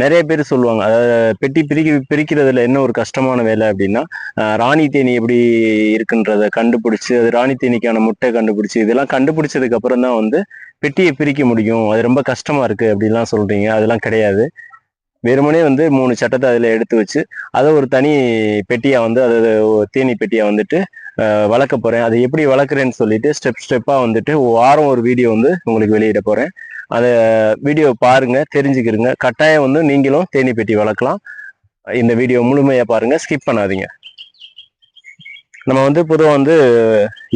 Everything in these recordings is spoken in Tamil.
நிறைய பேர் சொல்லுவாங்க. அதாவது பெட்டி பிரிக்க பிரிக்கிறதுல என்ன ஒரு கஷ்டமான வேலை அப்படின்னா ராணி தேனி எப்படி இருக்குன்றத கண்டுபிடிச்சு அது ராணி தேனிக்கான முட்டை கண்டுபிடிச்சு இதெல்லாம் கண்டுபிடிச்சதுக்கு அப்புறம் தான் வந்து பெட்டியை பிரிக்க முடியும். அது ரொம்ப கஷ்டமா இருக்கு அப்படின்லாம் சொல்றீங்க. அதெல்லாம் கிடையாது. வெறுமனே வந்து மூணு சட்டத்தை அதில் எடுத்து வச்சு அதை ஒரு தனி பெட்டியா வந்து அது தேனி பெட்டியா வந்துட்டு வளர்க்க போறேன். அதை எப்படி வளர்க்குறேன்னு சொல்லிட்டு ஸ்டெப் ஸ்டெப்பா வந்துட்டு வாரம் ஒரு வீடியோ வந்து உங்களுக்கு வெளியிட போறேன். அதை வீடியோ பாருங்க தெரிஞ்சுக்கிருங்க. கட்டாயம் வந்து நீங்களும் தேனி பெட்டி வளர்க்கலாம். இந்த வீடியோ முழுமையாக பாருங்கள் ஸ்கிப் பண்ணாதீங்க. நம்ம வந்து பொதுவாக வந்து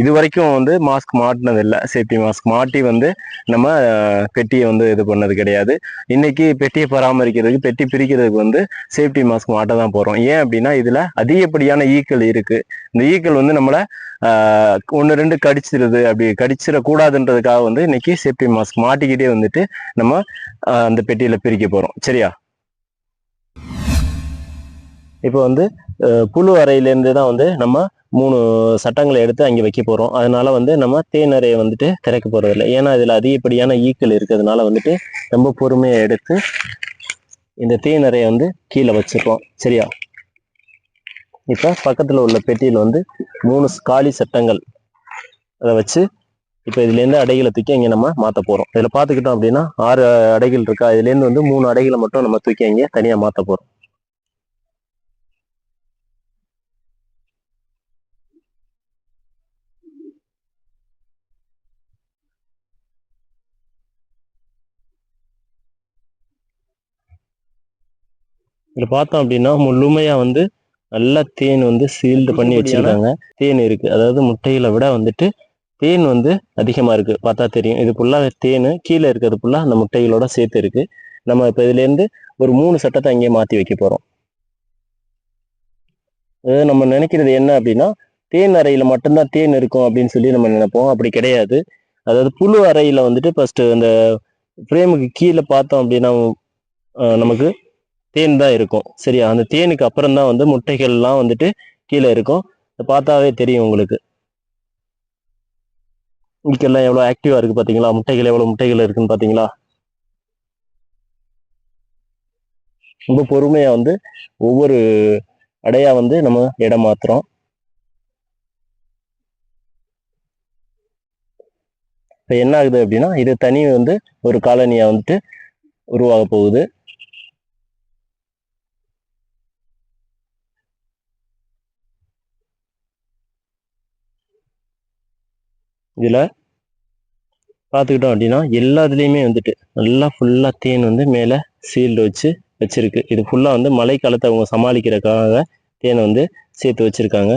இது வரைக்கும் வந்து மாஸ்க் மாட்டினது இல்லை சேஃப்டி மாஸ்க் மாட்டி வந்து நம்ம பெட்டியை வந்து இது பண்ணது கிடையாது. இன்னைக்கு பெட்டியை பராமரிக்கிறதுக்கு பெட்டி பிரிக்கிறதுக்கு வந்து சேஃப்டி மாஸ்க் மாட்ட தான் போகிறோம் ஏன் அப்படின்னா இதில் அதிகப்படியான ஈக்கள் இருக்குது இந்த ஈக்கள் வந்து நம்மளை ஒன்று ரெண்டு கடிச்சிருது. அப்படி கடிச்சிடக்கூடாதுன்றதுக்காக வந்து இன்னைக்கு சேஃப்டி மாஸ்க் மாட்டிக்கிட்டே வந்துட்டு நம்ம அந்த பெட்டியில் பிரிக்க போகிறோம் சரியா? இப்போ வந்து புழு அறையிலேருந்து தான் வந்து நம்ம மூணு சட்டங்களை எடுத்து அங்கே வைக்க போகிறோம் அதனால வந்து நம்ம தேன் வந்துட்டு திறக்க போகிறதில்ல ஏன்னா இதில் அதிகப்படியான ஈக்கள் இருக்கிறதுனால வந்துட்டு ரொம்ப பொறுமையாக எடுத்து இந்த தேன் வந்து கீழே வச்சுருக்கோம் சரியா? இப்போ பக்கத்தில் உள்ள பெட்டியில் வந்து மூணு காலி சட்டங்கள் அதை வச்சு இப்போ இதுலேருந்து அடைகளை தூக்கி இங்கே நம்ம மாற்ற போகிறோம் இதில் பார்த்துக்கிட்டோம் அப்படின்னா ஆறு அடைகள் இருக்கா? இதுலேருந்து வந்து மூணு அடைகளை மட்டும் நம்ம தூக்கி அங்கே தனியாக மாற்ற போகிறோம் இதில் பார்த்தோம் அப்படின்னா முழுமையா வந்து நல்லா தேன் வந்து சீல்டு பண்ணி வச்சிருக்காங்க. தேன் இருக்கு. அதாவது முட்டைகளை விட வந்துட்டு தேன் வந்து அதிகமா இருக்கு. பார்த்தா தெரியும். இது ஃபுல்லாக தேன் கீழே இருக்கிறது ஃபுல்லாக அந்த முட்டைகளோட சேர்த்து இருக்கு. நம்ம இப்போ இதுலேருந்து ஒரு மூணு சட்டத்தை அங்கேயே மாற்றி வைக்க போகிறோம் அதாவது நம்ம நினைக்கிறது என்ன அப்படின்னா தேன் அறையில் மட்டும்தான் தேன் இருக்கும் அப்படின்னு சொல்லி நம்ம நினைப்போம். அப்படி கிடையாது. அதாவது புழு அறையில் வந்துட்டு ஃபர்ஸ்ட் அந்த ஃப்ரேமுக்கு கீழே பார்த்தோம் அப்படின்னா நமக்கு தேன் தான் இருக்கும். சரியா? அந்த தேனுக்கு அப்புறம் தான் வந்து முட்டைகள்லாம் வந்துட்டு கீழே இருக்கும். பார்த்தாவே தெரியும் உங்களுக்கு. இங்கெல்லாம் எவ்வளோ ஆக்டிவாக இருக்கு பார்த்தீங்களா? முட்டைகள் எவ்வளோ முட்டைகள் இருக்குன்னு பார்த்தீங்களா? ரொம்ப பொறுமையாக வந்து ஒவ்வொரு அடையா வந்து நம்ம இடம் மாத்துறோம். இப்போ என்ன ஆகுது அப்படின்னா இது தனி வந்து ஒரு காலனியாக வந்துட்டு உருவாக போகுது. இதில் பார்த்துக்கிட்டோம் அப்படின்னா எல்லாத்துலேயுமே வந்துட்டு நல்லா ஃபுல்லாக தேன் வந்து மேலே சீல்டு வச்சு வச்சுருக்கு. இது ஃபுல்லாக வந்து மழைக்காலத்தை அவங்க சமாளிக்கிறதுக்காக தேனை வந்து சேர்த்து வச்சிருக்காங்க.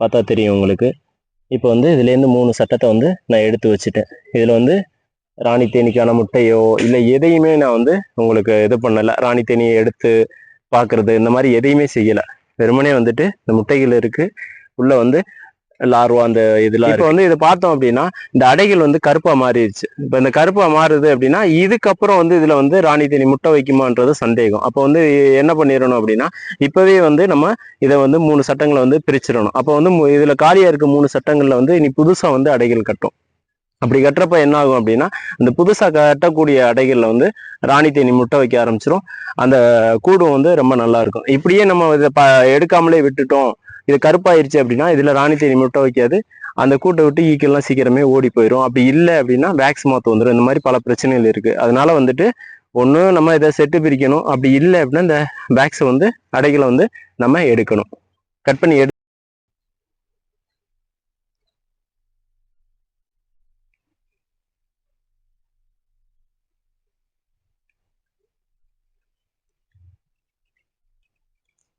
பார்த்தா தெரியும் உங்களுக்கு. இப்போ வந்து இதுலேருந்து மூணு சட்டத்தை வந்து நான் எடுத்து வச்சுட்டேன். இதில் வந்து ராணி தேனிக்கான முட்டையோ இல்லை எதையுமே நான் வந்து உங்களுக்கு இது பண்ணலை. ராணி தேனியை எடுத்து பார்க்குறது இந்த மாதிரி எதையுமே செய்யலை. வெறுமனே வந்துட்டு இந்த முட்டைகள் இருக்குது உள்ளே வந்து லார்வா அந்த இதெல்லாம் இப்போ வந்து இதை பார்த்தோம் அப்படின்னா இந்த அடைகள் வந்து கருப்பா மாறிடுச்சு. இப்போ இந்த கருப்பா மாறுது அப்படின்னா இதுக்கப்புறம் வந்து இதுல வந்து ராணி தேனி முட்டை வைக்குமான்றது சந்தேகம். அப்போ வந்து என்ன பண்ணிடணும் அப்படின்னா இப்பவே வந்து நம்ம இதை வந்து மூணு சட்டங்களை வந்து பிரிச்சிடணும். அப்போ வந்து இதுல காலியா இருக்க மூணு சட்டங்கள்ல வந்து இனி புதுசா வந்து அடைகள் கட்டும். அப்படி கட்டுறப்ப என்ன ஆகும் அப்படின்னா அந்த புதுசா கட்டக்கூடிய அடைகள்ல வந்து ராணி தேனி முட்டை வைக்க ஆரம்பிச்சிரும். அந்த கூடும் வந்து ரொம்ப நல்லா இருக்கும். இப்படியே நம்ம இதை ப எடுக்காமலே விட்டுட்டோம். இது கருப்பாயிருச்சு அப்படின்னா இதுல ராணி தேனி முட்டை வைக்காது. அந்த கூட்டை விட்டு ஈக்கெல்லாம் சீக்கிரமே ஓடி போயிடும் அப்படி இல்லை அப்படின்னா வேக்ஸ் மாத்து வந்துடும் இந்த மாதிரி பல பிரச்சனைகள் இருக்கு. அதனால வந்துட்டு ஒன்று நம்ம இதை செட்டு பிரிக்கணும். அப்படி இல்லை அப்படின்னா இந்த வேக்ஸை வந்து அடைகளை வந்து நம்ம எடுக்கணும். கட் பண்ணி எடு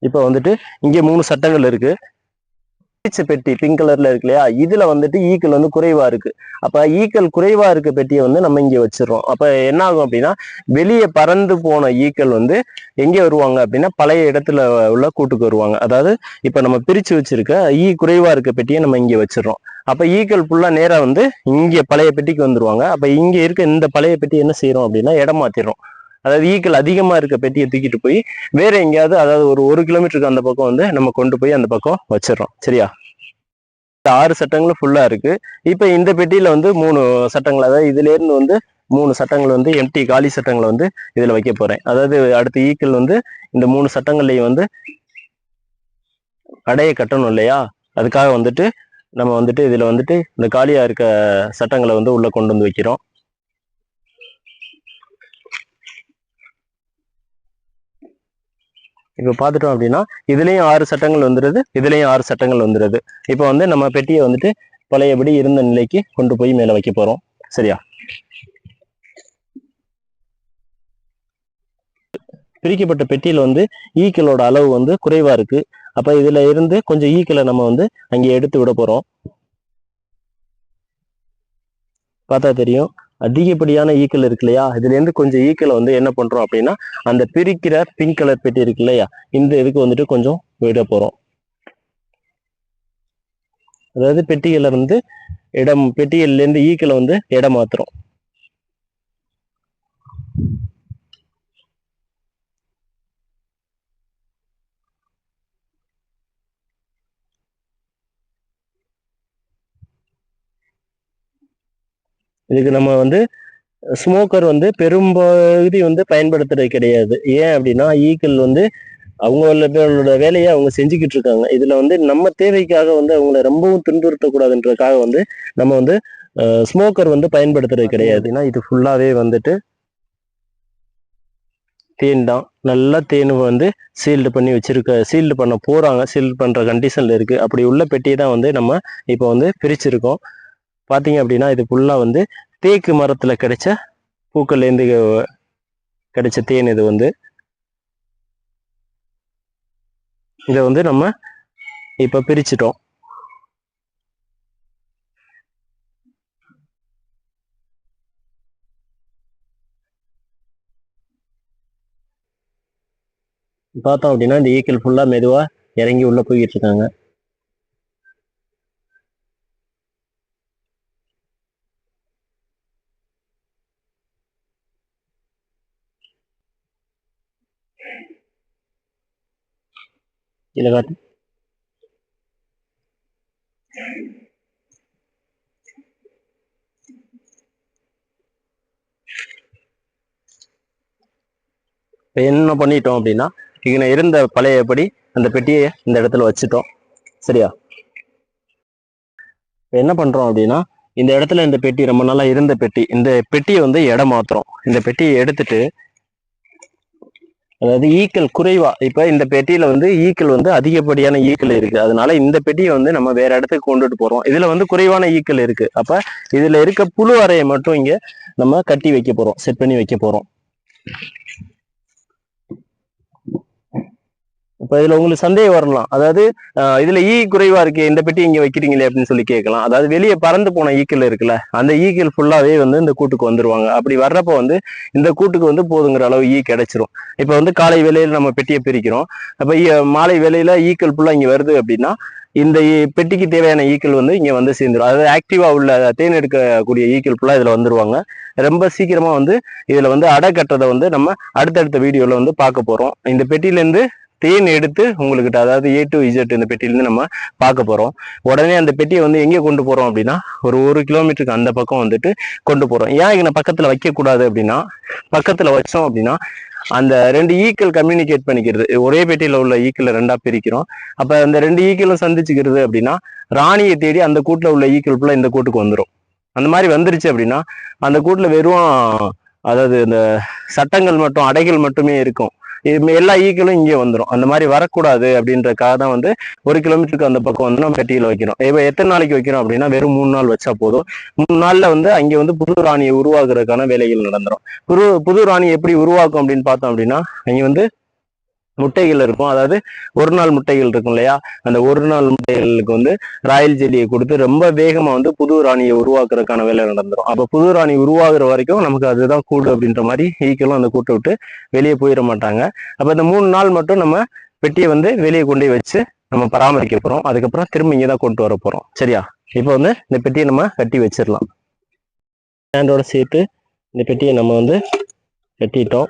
இப்போ வந்துட்டு இங்கே மூணு சட்டங்கள் இருக்கு. பீச்சு பெட்டி பிங்க் கலர்ல இருக்கு இல்லையா? இதுல வந்துட்டு ஈக்கள் வந்து குறைவா இருக்கு. அப்ப ஈக்கள் குறைவா இருக்க பெட்டியை வந்து நம்ம இங்க வச்சிடறோம். அப்ப என்ன ஆகும் அப்படின்னா வெளியே பறந்து போன ஈக்கள் வந்து எங்க வருவாங்க அப்படின்னா பழைய இடத்துல உள்ள கூட்டுக்கு வருவாங்க. அதாவது இப்ப நம்ம பிரிச்சு வச்சிருக்க ஈ குறைவா இருக்க பெட்டியை நம்ம இங்க வச்சிடறோம். அப்ப ஈக்கள் ஃபுல்லா நேரா வந்து இங்க பழைய பெட்டிக்கு வந்துருவாங்க. அப்ப இங்க இருக்க இந்த பழைய பெட்டி என்ன செய்யறோம் அப்படின்னா இடம் மாத்திடுறோம். அதாவது ஈக்கள் அதிகமா இருக்க பெட்டியை தூக்கிட்டு போய் வேற எங்கேயாவது அதாவது ஒரு ஒரு கிலோமீட்டருக்கு அந்த பக்கம் வந்து நம்ம கொண்டு போய் அந்த பக்கம் வச்சிடறோம். சரியா? இந்த ஆறு சட்டங்களும் ஃபுல்லா இருக்கு. இப்ப இந்த பெட்டியில வந்து மூணு சட்டங்கள் அதாவது இதுல இருந்து வந்து மூணு சட்டங்கள் வந்து எம்டி காலி சட்டங்களை வந்து இதில் வைக்க போகிறேன் அதாவது அடுத்த ஈக்கள் வந்து இந்த மூணு சட்டங்கள்லையும் வந்து கடையை கட்டணும் இல்லையா? அதுக்காக வந்துட்டு நம்ம வந்துட்டு இதில் வந்துட்டு இந்த காலியாக இருக்க சட்டங்களை வந்து உள்ளே கொண்டு வந்து வைக்கிறோம். இப்போ பார்த்துட்டோம் அப்படின்னா இதுலேயும் ஆறு சட்டங்கள் வந்துடுது இதுலேயும் ஆறு சட்டங்கள் வந்துடுது இப்போ வந்து நம்ம பெட்டியை வந்துட்டு பழையபடி இருந்த நிலைக்கு கொண்டு போய் மேலே வைக்க போகிறோம் சரியா? பிரிக்கப்பட்ட பெட்டியில் வந்து e ஈக்களோட அளவு வந்து குறைவா இருக்கு. அப்ப இதுல இருந்து கொஞ்சம் e ஈக்களை நம்ம வந்து அங்கே எடுத்து விட போறோம். பார்த்தா தெரியும். அதிகப்படியான ஈக்கள் இருக்கு இல்லையா? இதுல இருந்து கொஞ்சம் ஈக்களை வந்து என்ன பண்றோம் அப்படின்னா அந்த பிரிக்கிற பிங்க் கலர் பெட்டி இருக்கு இல்லையா? இந்த இதுக்கு வந்துட்டு கொஞ்சம் விட போறோம். அதாவது பெட்டிகள்ல இருந்து இடம் பெட்டிகள்ல இருந்து ஈக்களை வந்து இடம் இதுக்கு நம்ம வந்து ஸ்மோக்கர் வந்து பெரும்பகுதி வந்து பயன்படுத்துறது கிடையாது. ஏன் அப்படின்னா ஈக்கள் வந்து அவங்களோட வேலையை அவங்க செஞ்சுக்கிட்டு இருக்காங்க. இதுல வந்து நம்ம தேவைக்காக வந்து அவங்கள ரொம்பவும் துன்புறுத்தக்கூடாதுன்றதுக்காக வந்து நம்ம வந்து ஸ்மோக்கர் வந்து பயன்படுத்துறது கிடையாது. ஏன்னா இது ஃபுல்லாவே வந்துட்டு தேன் தான். நல்லா தேன் வந்து சீல்டு பண்ணி வச்சிருக்க சீல்டு பண்ண போறாங்க. சீல்டு பண்ற கண்டிஷன்ல இருக்கு. அப்படி உள்ள பெட்டியை தான் வந்து நம்ம இப்போ வந்து பிரிச்சிருக்கோம். பார்த்தீங்க அப்படின்னா இது ஃபுல்லாக வந்து தேக்கு மரத்தில் கிடைச்ச பூக்கள்லேருந்து கிடைச்ச தேன் இது வந்து. இதை வந்து நம்ம இப்போ பிரிச்சிட்டோம். பார்த்தோம் அப்படின்னா இந்த ஈக்கள் ஃபுல்லாக மெதுவாக இறங்கி உள்ளே போய்கிட்டு இருக்காங்க. இதில் காட்டு இப்போ என்ன பண்ணிட்டோம் அப்படின்னா இங்கே இருந்த பழையபடி அந்த பெட்டியை இந்த இடத்துல வச்சுட்டோம். சரியா? இப்போ என்ன பண்றோம் அப்படின்னா இந்த இடத்துல இந்த பெட்டி ரொம்ப நாளா இருந்த பெட்டி இந்த பெட்டியை வந்து இடம் மாத்துறோம். இந்த பெட்டியை எடுத்துட்டு அதாவது ஈக்கள் குறைவா. இப்ப இந்த பெட்டியில வந்து ஈக்கள் வந்து அதிகப்படியான ஈக்கள் இருக்கு. அதனால இந்த பெட்டியை வந்து நம்ம வேற இடத்துக்கு கொண்டுட்டு போறோம். இதுல வந்து குறைவான ஈக்கள் இருக்கு. அப்ப இதுல இருக்க புழு அறையை மட்டும் இங்க நம்ம கட்டி வைக்க போறோம். செட் பண்ணி வைக்க போறோம். இப்ப இதுல உங்களுக்கு சந்தேகம் வரலாம். அதாவது இதுல ஈ குறைவா இருக்கு இந்த பெட்டி இங்க வைக்கிறீங்களே அப்படின்னு சொல்லி கேட்கலாம். அதாவது வெளியே பறந்து போன e ஈக்கள் இருக்குல்ல அந்த e ஈக்கள் ஃபுல்லாவே வந்து இந்த கூட்டுக்கு வந்துருவாங்க. அப்படி வர்றப்ப வந்து இந்த கூட்டுக்கு வந்து போதுங்கிற அளவு ஈ கிடைச்சிரும். இப்ப வந்து காலை வேலையில நம்ம பெட்டியை பிரிக்கிறோம். அப்ப ஈ- மாலை வேலையில ஈக்கள் ஃபுல்லா இங்க வருது அப்படின்னா இந்த ஈ- பெட்டிக்கு தேவையான ஈக்கள் வந்து இங்க வந்து சேர்ந்துடும் அதாவது ஆக்டிவா உள்ள தேன் எடுக்கக்கூடிய ஈக்கள் ஃபுல்லா இதுல வந்துருவாங்க. ரொம்ப சீக்கிரமா வந்து இதுல வந்து அடை கட்டுறதை வந்து நம்ம அடுத்தடுத்த வீடியோல வந்து பார்க்க போறோம். இந்த பெட்டியிலேருந்து தேன் எடுத்து உங்கள்கிட்ட அதாவது ஏ டு இஜெட் இந்த பெட்டியிலேருந்து நம்ம பார்க்க போகிறோம் உடனே அந்த பெட்டியை வந்து எங்கே கொண்டு போகிறோம் அப்படின்னா ஒரு ஒரு கிலோமீட்டருக்கு அந்த பக்கம் வந்துட்டு கொண்டு போகிறோம் ஏன் இங்கே பக்கத்தில் வைக்கக்கூடாது அப்படின்னா பக்கத்தில் வச்சோம் அப்படின்னா அந்த ரெண்டு ஈக்கள் கம்யூனிகேட் பண்ணிக்கிறது ஒரே பெட்டியில் உள்ள ஈக்களை ரெண்டாக பிரிக்கிறோம். அப்போ அந்த ரெண்டு ஈக்களும் சந்திச்சுக்கிறது அப்படின்னா ராணியை தேடி அந்த கூட்டில் உள்ள ஈக்கள் ஃபுல்லாக இந்த கூட்டுக்கு வந்துடும் அந்த மாதிரி வந்துருச்சு அப்படின்னா அந்த கூட்டில் வெறும் அதாவது இந்த சட்டங்கள் மட்டும் அடைகள் மட்டுமே இருக்கும். எல்லா ஈக்களும் இங்கே வந்துடும் அந்த மாதிரி வரக்கூடாது அப்படின்றக்காக தான் வந்து ஒரு கிலோமீட்டருக்கு அந்த பக்கம் வந்து நம்ம பெட்டியில் வைக்கிறோம். இப்போ எத்தனை நாளைக்கு வைக்கிறோம் அப்படின்னா வெறும் மூணு நாள் வச்சா போதும். மூணு நாள்ல வந்து அங்கே வந்து புது ராணியை உருவாக்குறதுக்கான வேலைகள் நடந்துரும். புது புது ராணி எப்படி உருவாக்கும் அப்படின்னு பார்த்தோம் அப்படின்னா அங்கே வந்து முட்டைகள் இருக்கும். அதாவது ஒரு நாள் முட்டைகள் இருக்கும் இல்லையா? அந்த ஒரு நாள் முட்டைகளுக்கு வந்து ராயல் ஜெல்லியை கொடுத்து ரொம்ப வேகமா வந்து புது ராணியை உருவாக்குறதுக்கான வேலை நடந்துடும் அப்ப புது ராணி உருவாகிற வரைக்கும் நமக்கு அதுதான் கூடு அப்படின்ற மாதிரி ஈக்களும் அந்த கூட்டை விட்டு வெளியே போயிட மாட்டாங்க. அப்ப இந்த மூணு நாள் மட்டும் நம்ம பெட்டியை வந்து வெளியே கொண்டு போய் வச்சு நம்ம பராமரிக்க போறோம். அதுக்கப்புறம் திரும்ப இங்கே தான் கொண்டு வர போறோம். சரியா? இப்போ வந்து இந்த பெட்டியை நம்ம கட்டி வச்சிடலாம். ஸ்டாண்டோட சேர்த்து இந்த பெட்டியை நம்ம வந்து கட்டிட்டோம்.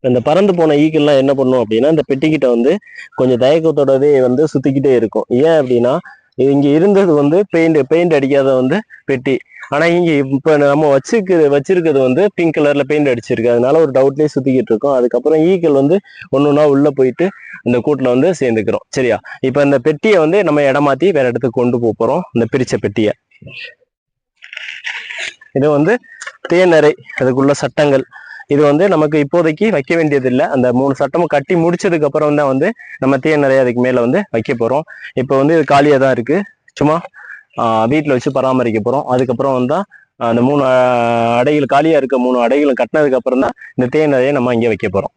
இந்த பறந்து போன ஈக்கள்லாம் என்ன பண்ணும் அப்படின்னா இந்த பெட்டிக்கிட்ட வந்து கொஞ்சம் தயக்கத்தோடவே வந்து சுத்திக்கிட்டே இருக்கும். ஏன் அப்படின்னா இது இங்க இருந்தது வந்து பெயிண்ட் பெயிண்ட் அடிக்காத வந்து பெட்டி. ஆனா இங்க இப்ப நம்ம வச்சுக்க வச்சிருக்கிறது வந்து பிங்க் கலர்ல பெயிண்ட் அடிச்சிருக்கு. அதனால ஒரு டவுட்லயே சுத்திக்கிட்டு இருக்கோம். அதுக்கப்புறம் ஈக்கள் வந்து ஒன்னொன்னா உள்ள போயிட்டு இந்த கூட்டில் வந்து சேர்ந்துக்கிறோம். சரியா? இப்ப இந்த பெட்டியை வந்து நம்ம இடமாத்தி வேற இடத்துக்கு கொண்டு போகிறோம் போறோம். இந்த பிரிச்ச பெட்டியை. இது வந்து தேனறை அதுக்குள்ள சட்டங்கள். இது வந்து நமக்கு இப்போதைக்கு வைக்க வேண்டியதில்லை. அந்த மூணு சட்டமும் கட்டி முடிச்சதுக்கு அப்புறம் தான் வந்து நம்ம தேனறை அதுக்கு மேலே வந்து வைக்க போகிறோம் இப்போ வந்து இது காலியாக தான் இருக்குது சும்மா வீட்டில் வச்சு பராமரிக்க போகிறோம் அதுக்கப்புறம் வந்து அந்த மூணு அடைகள் காலியாக இருக்க மூணு அடைகளும் கட்டினதுக்கு அப்புறம் தான் இந்த தேனறையை நம்ம இங்கே வைக்க போகிறோம்